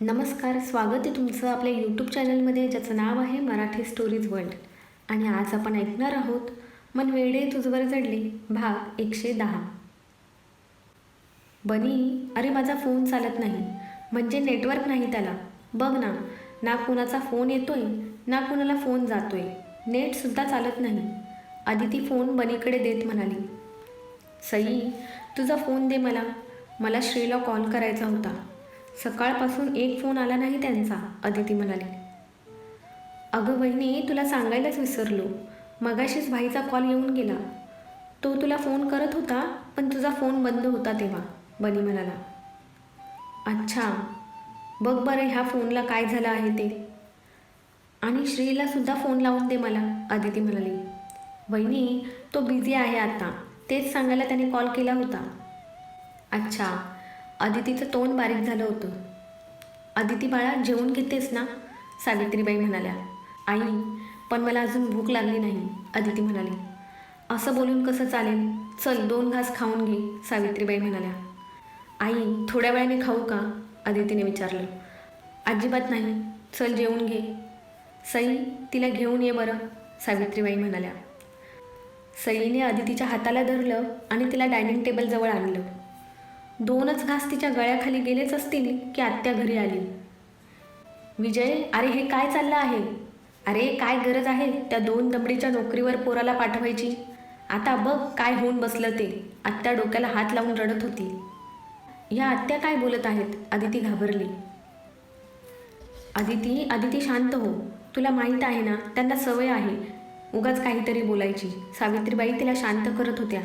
नमस्कार स्वागत आहे तुमचं आपल्या यूट्यूब चॅनलमध्ये ज्याचं नाव आहे मराठी स्टोरीज वर्ल्ड आणि आज आपण ऐकणार आहोत मन वेडे तुझवर जडली भाग एकशे दहा. बनी अरे माझा फोन चालत नाही. म्हणजे नेटवर्क नाही त्याला. बघ ना ना कुणाचा फोन येतोय ना कुणाला फोन जातोय. नेटसुद्धा चालत नाही. आदिती फोन बनीकडे देत म्हणाली. सई तुझा फोन दे मला. मला श्रीला कॉल करायचा होता. सकाळपासून एक फोन आला नाही त्यांचा अदिती म्हणाली. अगं वहिनी तुला सांगायलाच विसरलो. मगाशीच भाईचा कॉल येऊन गेला. तो तुला फोन करत होता पण तुझा फोन बंद होता तेव्हा बनी म्हणाला. अच्छा बघ बरं ह्या फोनला काय झालं आहे ते. आणि श्रीला सुद्धा फोन लावून दे मला अदिती म्हणाली. वहिनी तो बिझी आहे आता. तेच सांगायला त्याने कॉल केला होता. अच्छा अदितीचं तोंड बारीक झालं होतं. अदिती बाळा जेवून घेतेस ना? सावित्रीबाई म्हणाल्या. आई पण मला अजून भूक लागली नाही अदिती म्हणाली. असं बोलून कसं चालेल? चल दोन घास खाऊन घे सावित्रीबाई म्हणाल्या. आई थोड्या वेळाने खाऊ का? अदितीने विचारलं. अजिबात नाही. चल जेवून घे. सई तिला घेऊन ये बरं सावित्रीबाई म्हणाल्या. सईने अदितीच्या हाताला धरलं आणि तिला डायनिंग टेबलजवळ आणलं. दोनच घास तिच्या गळ्याखाली गेलेच असतील की आत्या घरी आली. विजय अरे हे काय चाललं आहे? अरे काय गरज आहे त्या दोन दमडीच्या नोकरीवर पोराला पाठवायची? आता बघ काय होऊन बसलं ते. आत्या डोक्याला हात लावून रडत होती. या आत्या काय बोलत आहेत? आदिती घाबरली. आदिती आदिती शांत हो. तुला माहीत आहे ना त्यांना सवय आहे उगाच काहीतरी बोलायची. सावित्रीबाई तिला शांत करत होत्या.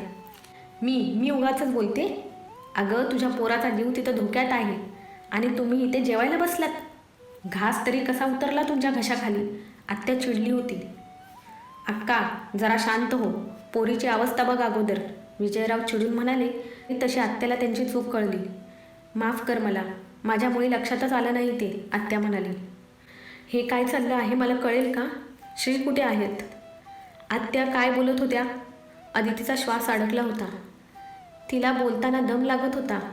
मी मी उगाचच बोलते? अगं तुझ्या पोराचा जीव तिथं धोक्यात आहे. आणि तुम्ही इथे जेवायला बसलात. घास तरी कसा उतरला तुमच्या घशाखाली? आत्या चिडली होती. अक्का जरा शांत हो. पोरीची अवस्था बघ अगोदर. विजयराव चिडून म्हणाले तशी आत्याला त्यांची चूक कळली. माफ कर मला. माझ्यामुळे लक्षातच आलं नाही ते आत्या म्हणाली. हे काय चाललं आहे मला कळेल का? श्री कुठे आहेत? आत्या काय बोलत होत्या? अदितीचा श्वास अडकला होता. तिला बोलताना दम लागत होता.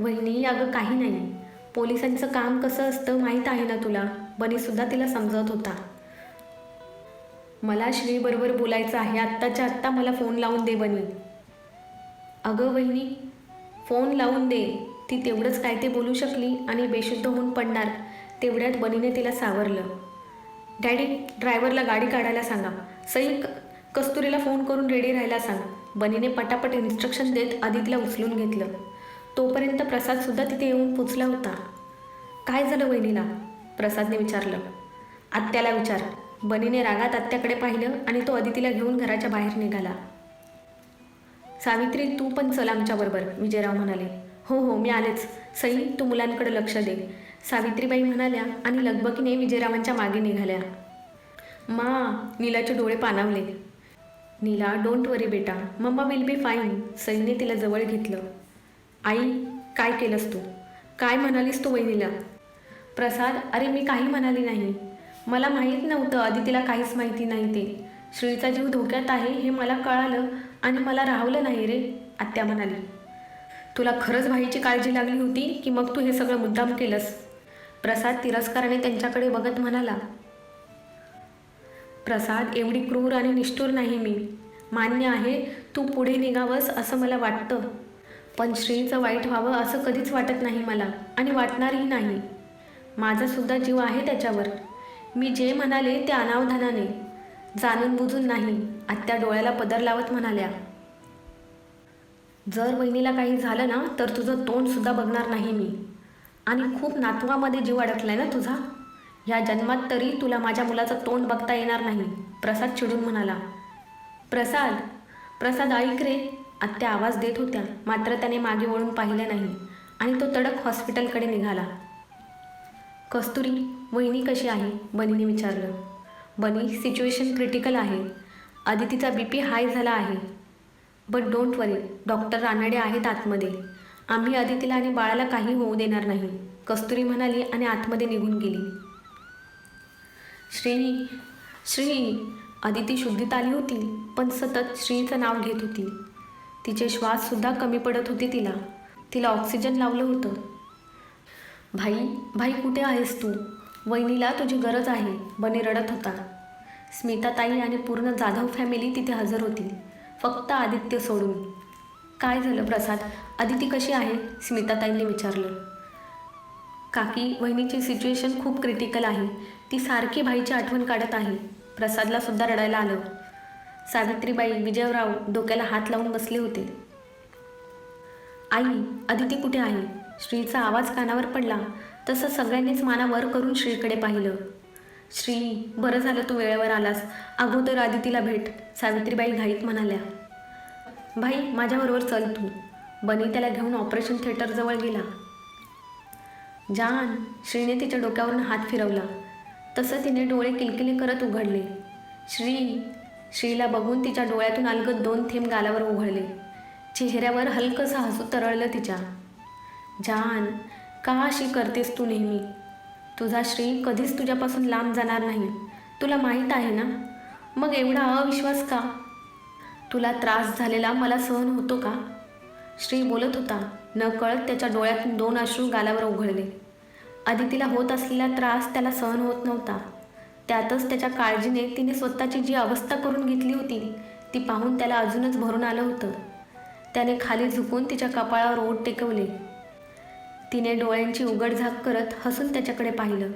वहिनी अगं काही नाही. पोलिसांचं काम कसं असतं माहीत आहे ना तुला? बनीसुद्धा तिला समजवत होता. मला श्रीबरोबर बोलायचं आहे. आत्ताच्या आत्ता मला फोन लावून दे बनी. अगं वहिनी फोन लावून दे. ती तेवढंच काय ते बोलू शकली आणि बेशुद्ध होऊन पडणार. तेवढ्यात बनीने तिला सावरलं. डॅडी ड्रायव्हरला गाडी काढायला सांगा. सई क- कस्तुरीला फोन करून रेडी राहायला सांगा. बनीने पटापट इन्स्ट्रक्शन देत आदितीला उचलून घेतलं. तोपर्यंत प्रसादसुद्धा तिथे येऊन पोचला होता. काय झालं वहिनीला? प्रसादने विचारलं. आत्याला विचार. बनीने रागात आत्याकडे पाहिलं आणि तो अदितीला घेऊन घराच्या बाहेर निघाला. सावित्री तू पण चल आमच्याबरोबर विजयराव म्हणाले. हो हो मी आलेच. सई तू मुलांकडे लक्ष दे. सावित्रीबाई म्हणाल्या आणि लगबकीने विजयरावांच्या मागे निघाल्या. मा नीलाचे डोळे पाणावले. नीला डोंट वरी बेटा. मम्मा विल बी फाईन सईने तिला जवळ घेतलं. आई काय केलंस तू? काय म्हणालीस तू वहिनीला? प्रसाद अरे मी काही म्हणाली नाही. मला माहीत नव्हतं आधी तिला काहीच माहिती नाही ते. श्रीचा जीव धोक्यात आहे हे मला कळालं आणि मला राहवलं नाही रे आत्या म्हणाली. तुला खरंच भाईची काळजी लागली होती की मग तू हे सगळं मुद्दाम केलंस? प्रसाद तिरस्काराने त्यांच्याकडे बघत म्हणाला प्रसाद एवढी क्रूर आणि निष्ठुर नाही मी. मान्य आहे तू पुढे निघावंस असं मला वाटतं. पण श्रीचं वाईट व्हावं असं कधीच वाटत नाही मला आणि वाटणारही नाही. माझासुद्धा जीव आहे त्याच्यावर. मी जे म्हणाले ते अनावधानाने. जाणून बुजून नाही आत्या डोळ्याला पदर लावत म्हणाल्या. जर वहिनीला काही झालं ना तर तुझं तोंडसुद्धा बघणार नाही मी. आणि खूप नातवामध्ये जीव अडकलाय ना तुझा? ह्या जन्मात तरी तुला माझ्या मुलाचं तोंड बघता येणार नाही प्रसाद चिडून म्हणाला. प्रसाद प्रसाद ऐक रे आत्या आवाज देत होत्या मात्र त्याने मागे वळून पाहिलं नाही आणि तो तडक हॉस्पिटलकडे निघाला. कस्तुरी वहिनी कशी आहे? बनीने विचारलं. बनी सिच्युएशन क्रिटिकल आहे. आदितीचा बी पी हाय झाला आहे. But don't worry doctor Ranade आहेत आतमध्ये. आम्ही आदितीला आणि बाळाला काही होऊ देणार नाही. कस्तुरी म्हणाली आणि आतमध्ये निघून गेली. श्री श्री आदिती शुद्धीत आली होती पण सतत श्रीचं नाव घेत होती. तिचे श्वाससुद्धा कमी पडत होते तिला. तिला ऑक्सिजन लावलं होतं. भाई भाई कुठे आहेस तू? वहिनीला तुझी गरज आहे बने रडत होता. स्मिताताई आणि पूर्ण जाधव फॅमिली तिथे हजर होती. फक्त आदित्य सोडून. काय झालं प्रसाद? आदिती कशी आहे? स्मिताताईंनी विचारलं. काकी वहिनीची सिच्युएशन खूप क्रिटिकल आहे. ती सारखी भाईची आठवण काढत आहे. प्रसादला सुद्धा रडायला आलं. सावित्रीबाई विजयराव डोक्याला हात लावून बसले होते. आई अदिती कुठे आहे? श्रीचा आवाज कानावर पडला. तसं सगळ्यांनीच माना वर करून श्रीकडे पाहिलं. श्री बरं झालं तू वेळेवर आलास. अगोदर आदितीला भेट सावित्रीबाई घाईत म्हणाल्या. भाई माझ्याबरोबर चल तू. बनी त्याला घेऊन ऑपरेशन थिएटरजवळ गेला. जान श्रीने तिच्या डोक्यावरून हात फिरवला. तसं तिने डोळे किलकिले करत उघडले. श्री श्रीला बघून तिच्या डोळ्यातून अलगद दोन थेंब गालावर उघडले. चेहऱ्यावर हलकंसं हसू तरळलं तिच्या. जान का अशी करतेस तू नेहमी? तुझा श्री कधीच तुझ्यापासून लांब जाणार नाही. तुला माहीत आहे ना? मग एवढा अविश्वास का? तुला त्रास झालेला मला सहन होतो का? श्री बोलत होता. न कळत त्याच्या डोळ्यातून दोन अश्रू गालावर उघडले. आदितीला होत असलेला त्रास त्याला सहन होत नव्हता. त्यातच त्याच्या काळजीने तिने स्वतःची जी अवस्था करून घेतली होती ती पाहून त्याला अजूनच भरून आलं होतं. त्याने खाली झुकून तिच्या कपाळावर ओठ टेकवले. तिने डोळ्यांची उघडझाक करत हसून त्याच्याकडे पाहिलं.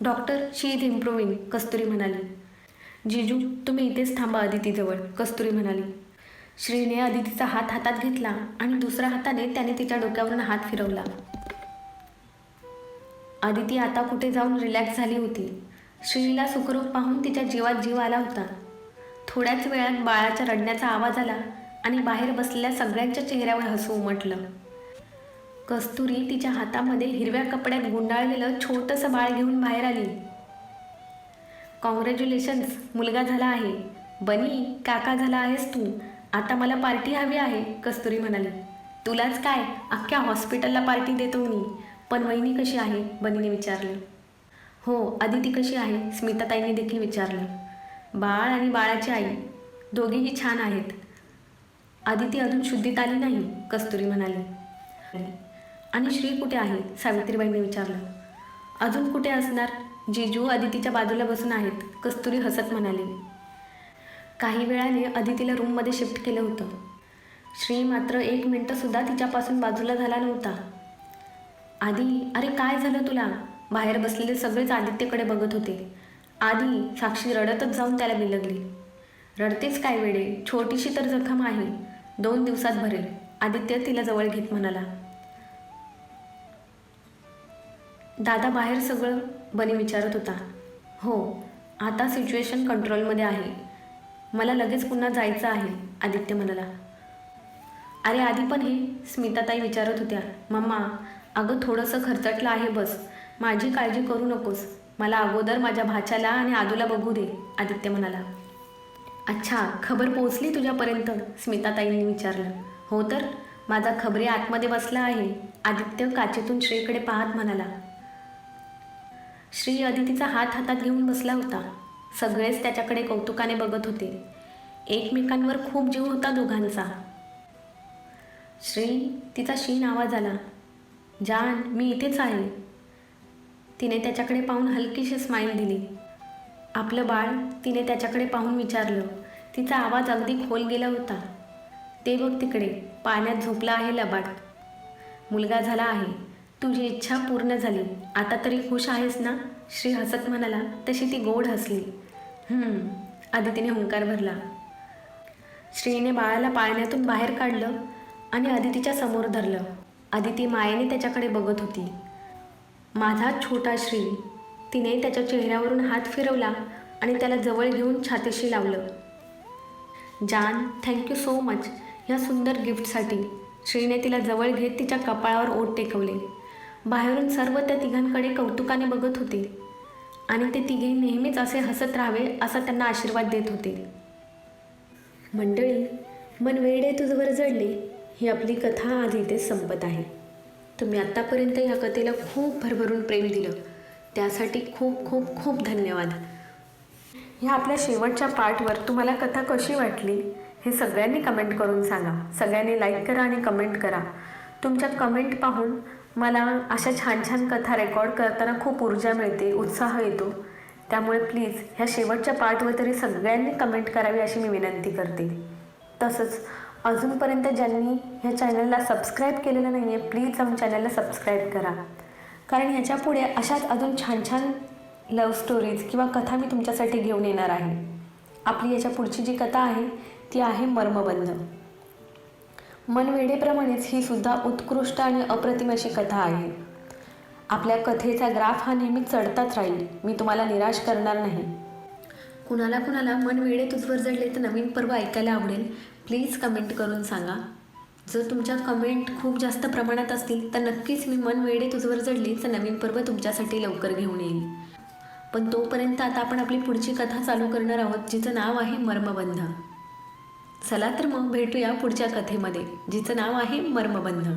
Doctor she is improving Kasturi म्हणाली. जिजू तुम्ही इथेच थांबा अदितीजवळ कस्तुरी म्हणाली. श्रीने अदितीचा हात हातात घेतला आणि दुसऱ्या हाताने त्याने तिच्या डोक्यावरून हात फिरवला. आदिती आता कुठे जाऊन रिलॅक्स झाली होती. श्रीला सुखरूप पाहून तिच्या जीवात जीव आला होता. थोड्याच वेळात बाळाच्या रडण्याचा आवाज आला आणि बाहेर बसलेल्या सगळ्यांच्या चेहऱ्यावर हसू उमटलं. कस्तुरी तिच्या हातामध्ये हिरव्या कपड्यात गुंडाळलेलं छोटंसं बाळ घेऊन बाहेर आली. कॉंग्रॅच्युलेशन्स मुलगा झाला आहे. बनी काका झाला आहेस तू. आता मला पार्टी हवी आहे कस्तुरी म्हणाली. तुलाच काय? अख्ख्या हॉस्पिटलला पार्टी देतो मी. पण वहिनी कशी आहे? बनीने विचारले. हो अदिती कशी आहे? स्मिताताईंनी देखील विचारलं. बाळ आणि बाळाची आई दोघेही छान आहेत. आदिती अजून शुद्धीत आली नाही कस्तुरी म्हणाली. आणि श्री कुठे आहे? सावित्रीबाईंनी विचारलं. अजून कुठे असणार? जिजू आदितीच्या बाजूला बसून आहेत कस्तुरी हसत म्हणाली. काही वेळाने अदितीला रूममध्ये शिफ्ट केलं होतं. श्री मात्र एक मिनटंसुद्धा तिच्यापासून बाजूला झाला नव्हता. आधी अरे काय झालं तुला? बाहेर बसलेले सगळेच आदित्यकडे बघत होते. आधी साक्षी रडतच जाऊन त्याला बिलगली रडतेच काय वेळे छोटीशी तर जखम आहे. दोन दिवसात भरेल. आदित्य तिला जवळ घेत म्हणाला. दादा बाहेर सगळं बनी विचारत होता. हो आता सिच्युएशन कंट्रोलमध्ये आहे. मला लगेच पुन्हा जायचं आहे आदित्य म्हणाला. अरे आधी पण हे स्मिताताई विचारत होत्या. मम्मा अगं थोडंसं खर्चटलं आहे बस. माझी काळजी करू नकोस. मला अगोदर माझ्या भाच्याला आणि आदूला बघू दे आदित्य म्हणाला. अच्छा खबर पोहोचली तुझ्यापर्यंत? स्मिताताईंनी विचारलं. हो तर? माझा खबरी आतमध्ये बसला आहे. आदित्य काचेतून श्रीकडे पाहत म्हणाला. श्री अदितीचा हात हातात घेऊन बसला होता. सगळेच त्याच्याकडे कौतुकाने बघत होते. एकमेकांवर खूप जीव होता दोघांचा. श्री तिचा शीन आवाज आला. जान मी इथेच आहे. तिने त्याच्याकडे पाहून हलकीशी स्माईल दिली. आपलं बाळ तिने त्याच्याकडे पाहून विचारलं. तिचा आवाज अगदी खोल गेला होता. ते बघ तिकडे पाण्यात झोपला आहे लबाड. मुलगा झाला आहे. तुझी इच्छा पूर्ण झाली. आता तरी खुश आहेस ना? श्री हसत म्हणाला. तशी ती गोड हसली. "हम्म," आदितीने हुंकार भरला. श्रीने बाळाला पाळण्यातून बाहेर काढलं आणि अदितीच्या समोर धरलं. अदिती मायेने त्याच्याकडे बघत होती. माझा छोटा श्री तिने त्याच्या चेहऱ्यावरून हात फिरवला आणि त्याला जवळ घेऊन छातीशी लावलं. जान थँक्यू सो मच ह्या सुंदर गिफ्टसाठी श्रीने तिला जवळ घेत तिच्या कपाळावर ओट टेकवले. बाहेरून सर्व त्या तिघांकडे कौतुकाने बघत होते. आणि ते तिघे नेहमीच असे हसत राहावे असा त्यांना आशीर्वाद देत होते. मंडळी मन वेडे तुझवर जडले. ही आपली कथा आज इथे संपत आहे. तुम्ही आत्तापर्यंत या कथेला खूप भरभरून प्रेम दिलं. त्यासाठी खूप खूप खूप धन्यवाद. ह्या आपल्या शेवटच्या पार्टवर तुम्हाला कथा कशी वाटली हे सगळ्यांनी कमेंट करून सांगा. सगळ्यांनी लाईक करा आणि कमेंट करा. तुमच्या कमेंट पाहून मला अशा छान छान कथा रेकॉर्ड करताना खूप ऊर्जा मिळते उत्साह येतो. त्यामुळे प्लीज ह्या शेवटच्या पार्टवर तरी सगळ्यांनी कमेंट करावी अशी मी विनंती करते. तसंच अजूनपर्यंत ज्यांनी ह्या चॅनलला सबस्क्राईब केलेलं नाही आहे प्लीज जाऊन चॅनलला सबस्क्राईब करा. कारण ह्याच्या पुढे अशाच अजून छान छान लव्ह स्टोरीज किंवा कथा मी तुमच्यासाठी घेऊन येणार आहे. आपली याच्या पुढची जी कथा आहे ती आहे मर्मबंध. मनवेडेप्रमाणेच ही सुद्धा उत्कृष्ट आणि अप्रतिम अशी कथा आहे. आपल्या कथेचा ग्राफ हा नेहमी चढताच राहील. मी तुम्हाला निराश करणार नाही. कुणाला कुणाला मन वेडे तुझवर जडले तर नवीन पर्व ऐकायला आवडेल. प्लीज कमेंट करून सांगा. जर तुमच्या कमेंट खूप जास्त प्रमाणात असतील तर नक्कीच मी मन वेडे तुझवर जडले तर नवीन पर्व तुमच्यासाठी लवकर घेऊन येईल. पण तोपर्यंत आता आपण आपली पुढची कथा चालू करणार आहोत जिचं नाव आहे मर्मबंध. चला तर मग भेटूया पुढच्या कथेमध्ये जिचं नाव आहे मर्मबंध.